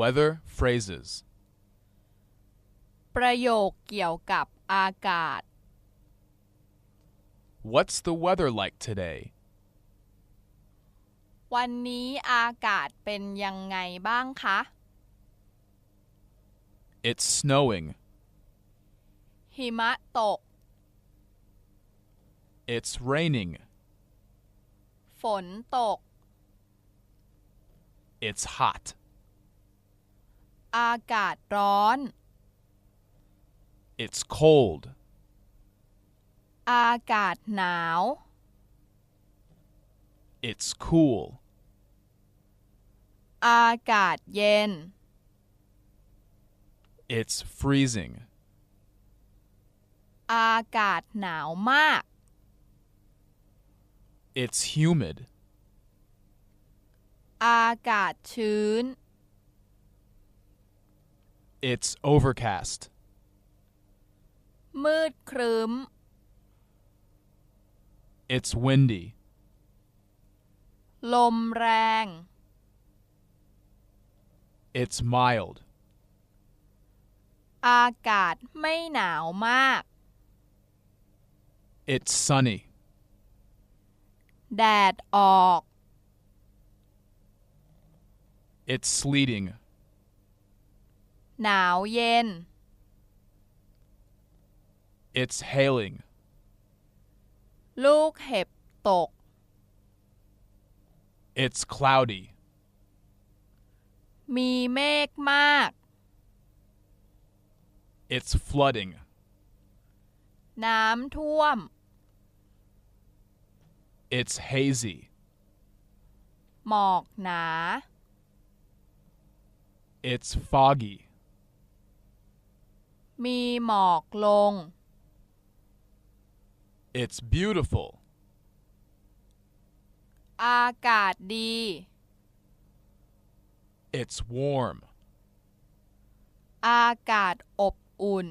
weather phrases. ประโยคเกี่ยวกับอากาศ What's the weather like today? วันนี้อากาศเป็นยังไงบ้างคะ? It's snowing. หิมะตก. It's raining. ฝนตก It's hot. อากาศร้อน It's cold. อากาศหนาว It's cool. อากาศเย็น It's freezing. อากาศหนาวมาก It's humid. อากาศชื้น It's overcast. มืดครึ้ม It's windy. ลมแรง It's mild. อากาศไม่หนาวมาก It's sunny. แดดออก It's sleeting. หนาวเย็น It's hailing. ลูกเห็บตก It's cloudy. มีเมฆมาก It's flooding. น้ำท่วม It's hazy. หมอกหนา It's foggy. มีหมอกลง It's beautiful. อากาศดี It's warm. อากาศอบอุ่น